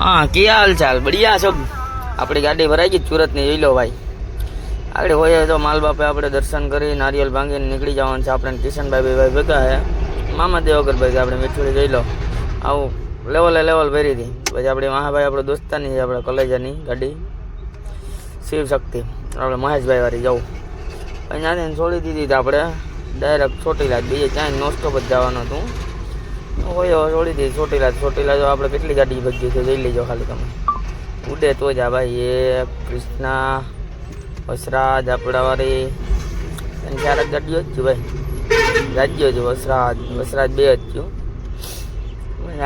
હા, કે હાલ ચાલ બઢિયા સબ આપણી ગાડી ભરાઈ ગઈ સુરતની, જોઈ લો ભાઈ. આગળ હોય તો માલ બાપે આપણે દર્શન કરી, નારિયેલ ભાંગીને નીકળી જવાનું છે આપણે કિશનભાઈ ભાઈ ભેગા હે. મામા દેવગરભાઈ આપણે મીઠુડી જોઈ લો. આવું લેવલે લેવલ ભરી હતી. પછી આપણે મહાભાઈ, આપણે દોસ્તાની છે, આપણે કલેજાની ગાડી. શિવ શક્તિ. આપણે મહેશભાઈ વાળી જવું. અહીંયાથી છોડી દીધી તો આપણે. ડાયરેક્ટ છોટી ચોટીલા બીજે ક્યાંય નોસ્ટોપ જ જવાનું હતું. હોય હવે છોડી દીધી ચોટીલા ચોટીલા જો આપણે કેટલી ગાડી ભગી છે જોઈ લેજો ખાલી તમે. ઉડે તો જ આ ભાઈ, એ કૃષ્ણા, વસરાજ, આપણાવાળી ચાર જ ગાડીઓ જ છે ભાઈ. ગાડીઓ છે વસરાજ વસરાજ બે જ છું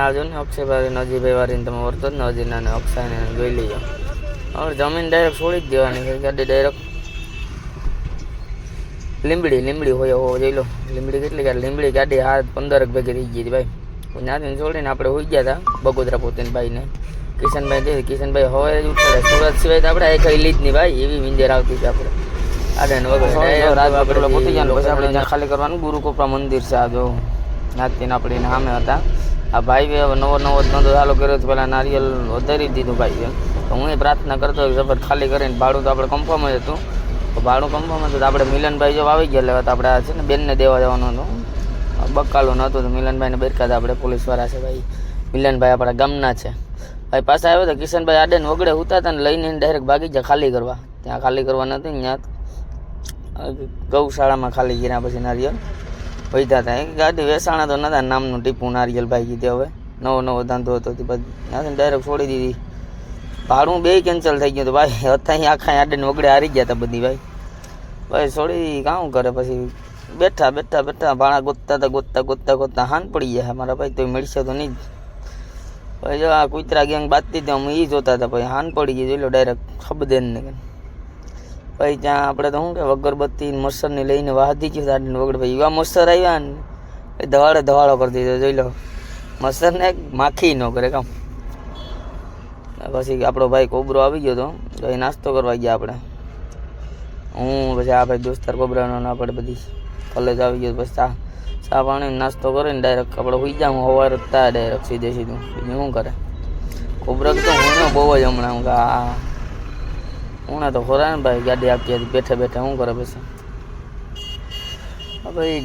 આવજો ને અક્ષયભાઈ નજીભાઈ વાળીને તમે વર્તો જ ને હજીના ને અક્ષયને જોઈ લેજો. હવે જમીન ડાયરેક્ટ છોડી જ દેવાની ગાડી ડાયરેક્ટ લીંબડી લીમડી હોય હો જોઈ લો. લીંબડી કેટલી ગાડી લીમડી ગાડી આ પંદરક ભેગી થઈ ગઈ હતી ભાઈ. ત્યાંથી છોડીને આપણે હોઈ ગયા હતા બગોદરા પોતેન ભાઈને. કિશનભાઈ કિશનભાઈ હવે જ ઉઠે સુરત સિવાય તો આપણે એક લીધ નહીં ભાઈ એવી વિંજર આવતી છે આપણે. આડે ને વગર રાત આપણે પોતી ગયા પછી આપણે ત્યાં ખાલી કરવાનું ગુરુ કોપરા મંદિર છે આ જો. નાથી આપણે સામે હતા. આ ભાઈ હવે નવો નવો ધંધો ચાલુ કર્યો તો પહેલાં નારિયેલ વધારી દીધું ભાઈ તો હું એ પ્રાર્થના કરતો જબર ખાલી કરીને ભાડું તો આપણે કન્ફર્મ જ હતું. ભાડું કન્ફર્મ હતું તો આપણે મિલનભાઈ જો આવી ગયા તો આપણે છે ને બેનને દેવા જવાનું હતું. બકાલું નહોતું, તો મિલનભાઈને બેરકા આપણે પોલીસવાળા છે ભાઈ. મિલનભાઈ આપણા ગામના છે. ભાઈ પાસે આવ્યો તો કિશનભાઈ આડે ને વગડે ઉતા હતા ને લઈને ડાયરેક્ટ ભાગી જાય ખાલી કરવા. ત્યાં ખાલી કરવા નથી ત્યાં ગૌશાળામાં ખાલી કર્યા પછી નારિયેલ વૈધા હતા એ ગાડી વેસાણા તો નતા નામનું ટીપું નારિયેલ ભાઈ કીધે હવે. નવો નવો ધંધો હતો ત્યાંથી ડાયરેક્ટ છોડી દીધી. ભાડું બે કેન્સલ થઈ ગયું તો ભાઈ હતા આખા આડે ને વગડે હારી ગયા હતા બધી ભાઈ. ભાઈ છોડી કામ કરે પછી? બેઠા બેઠા બેઠા, ભાણા ગોતતા હતા ગોતતા ગોતતા ગોતતા હાન પડી ગયા મારા ભાઈ તો મળશે તો નહીં જ. ભાઈ, જો આ કુતરા ગેંગ બાંધતી હતી અમે એ જોતા હતા ભાઈ હાન પડી ગઈ, જોઈ લો ડાયરેક્ટ ખબદેન ને ભાઈ, ત્યાં આપણે તો શું કે, અગરબત્તી ને મચ્છરની લઈને વાહતી ગયું દાડીને વગર ભાઈ એવા મચ્છર આવ્યા ને, એ ધવાડે ધવાડો કરી દીધો, જોઈ લો. મચ્છરને એક માખી ન કરે, કામ. પછી આપણો ભાઈ કોબરો આવી ગયો હતો તો એ નાસ્તો કરવા ગયા આપણે. હું, પછી આ ભાઈ દોસ્તાર કોબરાનો ના આપણે બધી કોલેજ આવી ગયો પછી ચા ચા પાણી નાસ્તો કરીને ડાયરેક્ટ આપણે હોઈ જાઉં, હવાર જ તા ડાયરેક્ટ સીધે સીધું. બીજું શું કરે? કોબરા તો હું બહુ જ હમણાં હું આ હું તો ખોરા ને ભાઈ, ગાડી આપી હતી બેઠે બેઠે શું કરે પછી? હા ભાઈ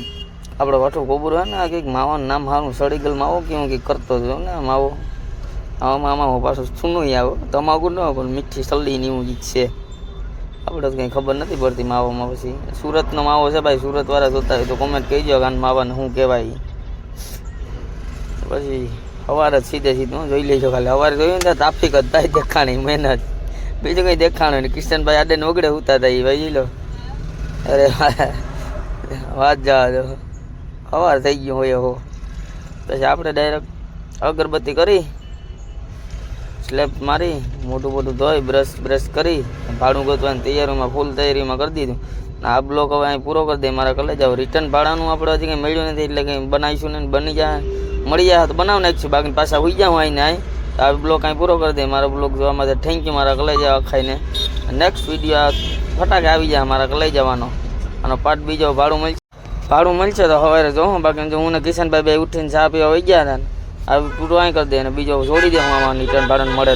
આપણો વાઠો કોબરો હે ને કંઈક માવાનું નામ સારું સડીગલ માવો કે હું કંઈક કરતો હતો ને માવો આમાં આમાં પાછું સુનું આવો. તમાકુ ન પણ મીઠી સલ્લીની એવું જ છે. આપણે તો કંઈ ખબર નથી પડતી માવામાં પછી. સુરતનો માવો છે ભાઈ, સુરતવાળા જોતા હોય તો કોમેન્ટ કહીજો કે આને માવાને શું કહેવાય. પછી સવારે સીધે સીધું જોઈ લેજો ખાલી. સવારે જોયું ને ટ્રાફિક જ થાય, દેખાણી, મહેનત. બીજું કંઈ દેખાણું નહીં. કિશનભાઈ આડે નોગડે ઉતા હતા એ ભાઈ લો. અરે, વાત જવા દો. સવાર થઈ ગયો હોય, હો. પછી આપણે ડાયરેક્ટ અગરબત્તી કરી. સ્લેબ મારી મોટું મોટું ધોઈ બ્રશ બ્રશ કરી, ભાડું ગોતવાની તૈયારીમાં ફૂલ તૈયારીમાં કરી દીધું. આ બ્લોક હવે અહીં પૂરો કરી દે, મારા કલે જાવ રિટર્ન ભાડાનું આપણે હજી કંઈ મળ્યું નથી, એટલે કંઈ બનાવીશું ને બની જાય. મળી જાય તો બનાવ નાખીશું, બાકી પાછા હોઈ જાઉં આવીને અહીં. તો આ બ્લોક અહીં પૂરો કરી દે, મારો બ્લોક જોવા માટે. થેન્ક યુ મારા કલે જાવ ખાઈને નેક્સ્ટ વીડિયો ફટાકે આવી જાય મારા કલે જવાનો અને પાર્ટ બીજો ભાડું મળશે. ભાડું મળશે તો હવે જોઉં, બાકી જો હું ને કિશનભાઈ બે ઉઠીને ચા પીવા વહી ગયા હતા આ પૂરું અહીં કરી દે અને બીજો છોડી દે હું આમાં રિટર્ન ભાડું મળે